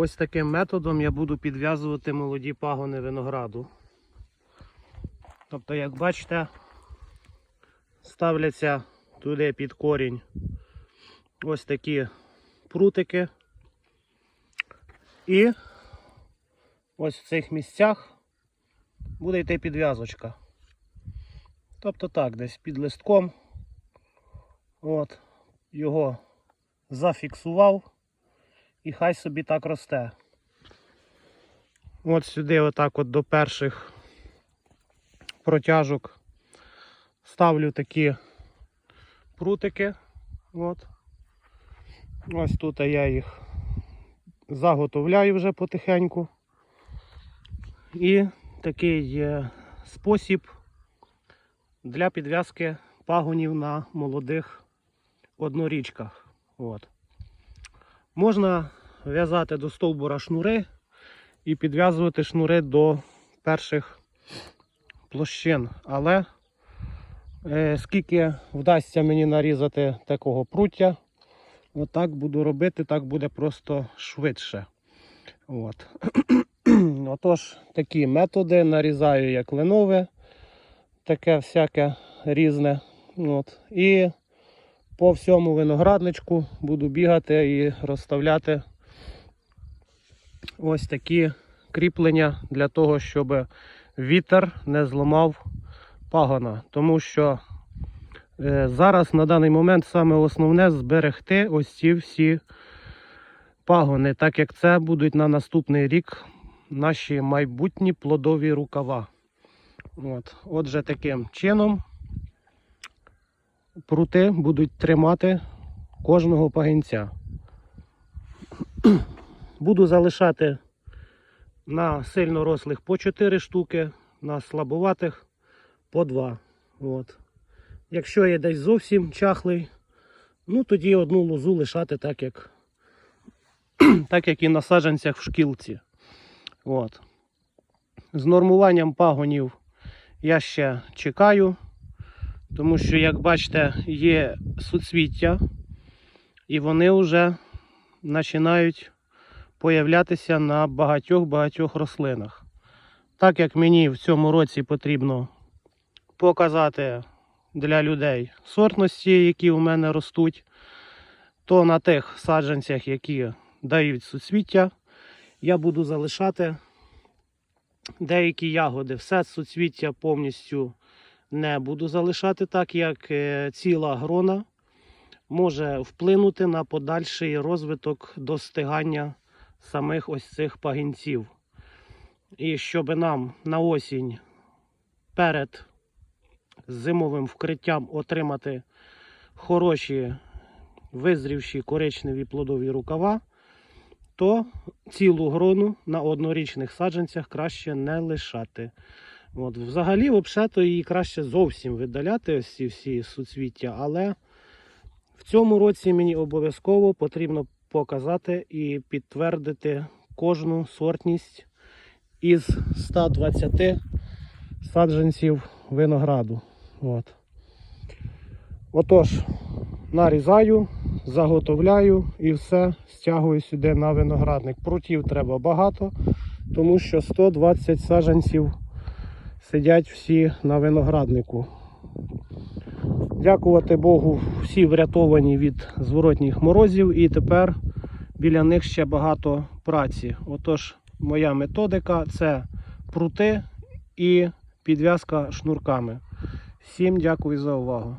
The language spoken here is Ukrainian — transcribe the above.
Ось таким методом я буду підв'язувати молоді пагони винограду. Тобто, як бачите, ставляться туди під корінь ось такі прутики. І ось в цих місцях буде йти підв'язочка. Тобто так, десь під листком. От, його зафіксував і хай собі так росте. От сюди, отак от до перших протяжок ставлю такі прутики. От. Ось тут я їх заготовляю вже потихеньку. І такий є спосіб для підв'язки пагонів на молодих однорічках. От. Можна в'язати до стовбура шнури і підв'язувати шнури до перших площин. Але е, скільки вдасться мені нарізати такого пруття, отак буду робити, так буде просто швидше. От. Отож, такі методи нарізаю як кленове, таке всяке різне. От. І по всьому виноградничку буду бігати і розставляти ось такі кріплення для того, щоб вітер не зламав пагона. Тому що е, зараз на даний момент саме основне зберегти ось ці всі пагони, так як це будуть на наступний рік наші майбутні плодові рукава. От. Отже, таким чином прути будуть тримати кожного пагінця. Буду залишати на сильно рослих по 4 штуки, на слабоватих по 2. От. Якщо є десь зовсім чахлий, ну тоді одну лозу лишати так, як, так як і на саджанцях в шкілці. От. З нормуванням пагонів я ще чекаю. Тому що, як бачите, є суцвіття, і вони вже починають появлятися на багатьох-багатьох рослинах. Так як мені в цьому році потрібно показати для людей сортності, які у мене ростуть, то на тих саджанцях, які дають суцвіття, я буду залишати деякі ягоди. Все суцвіття повністю не буду залишати так, як е, ціла грона може вплинути на подальший розвиток достигання самих ось цих пагінців. І щоб нам на осінь перед зимовим вкриттям отримати хороші визрівші коричневі плодові рукава, то цілу грону на однорічних саджанцях краще не лишати. От, Взагалі, взагалі, її краще зовсім видаляти, ось ці всі суцвіття, але в цьому році мені обов'язково потрібно показати і підтвердити кожну сортність із 120 саджанців винограду. От. Отож, нарізаю, заготовляю і все стягую сюди на виноградник. Прутів треба багато, тому що 120 саджанців сидять всі на винограднику. Дякувати Богу, всі врятовані від зворотніх морозів, і тепер біля них ще багато праці. Отож, моя методика це прути і підв'язка шнурками. Всім дякую за увагу.